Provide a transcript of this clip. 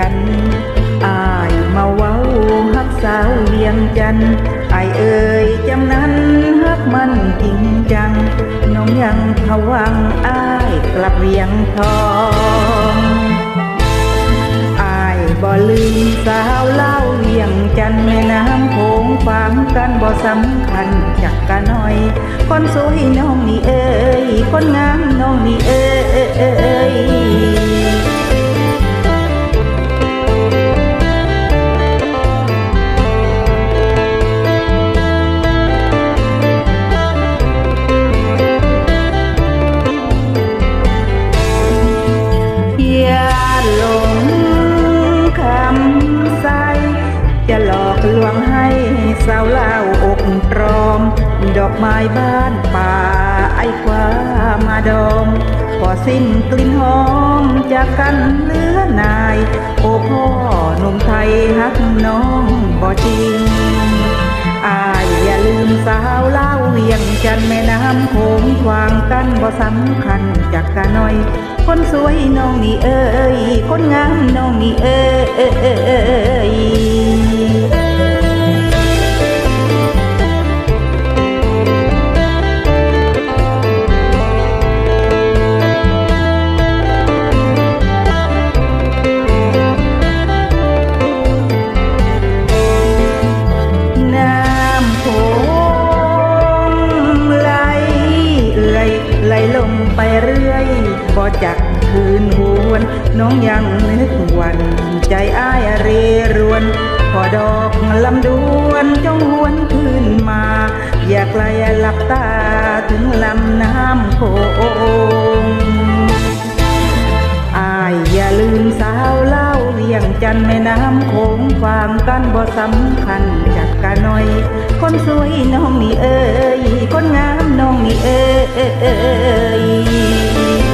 กันอายมาเว้าฮักสาวเวียงจันอายเอ่ยจำนั้นฮักมันจริงจัง น้องยังผวังอายกลับเวียงทองอายบ่ลืมสาวเล่าเวียงจันแม่น้ำโขงฟังกันบ่สำคัญจักกะน่อย คนสวยน้องนี่เอ้ยคนงามน้องนี่เอ้ย สาวเล่าอกตรอม ดอกไม้บ้านป่าไอ้ความาดอมพอสิ้นกลิ่นหอมจากกันเหลือนาย โอพ่อนุ่มไทยฮักน้องบ่จริงอายอย่าลืมสาวเล่าเวียงจันแม่น้ำโขงควางกันบ่สำคัญจากกะน้อย คนสวยน้องนี่เอ้ยคนงามน้องนี่เอ้ย รื่อยบ่จักคืนหวนน้องยังนึกวัน ใจอ้ายเรรวนพอดอกลำดวนจงหวนคืนมา อยากไล่หลับตาถึงลำน้ำโขงอายอย่าลืมสาวเล่าเวียงจันแม่น้ำโขงความกันบ่สำคัญจากกะน้อย คนสวยน้องนี่เอ้ยคนงาม น้องนี่เอ้ย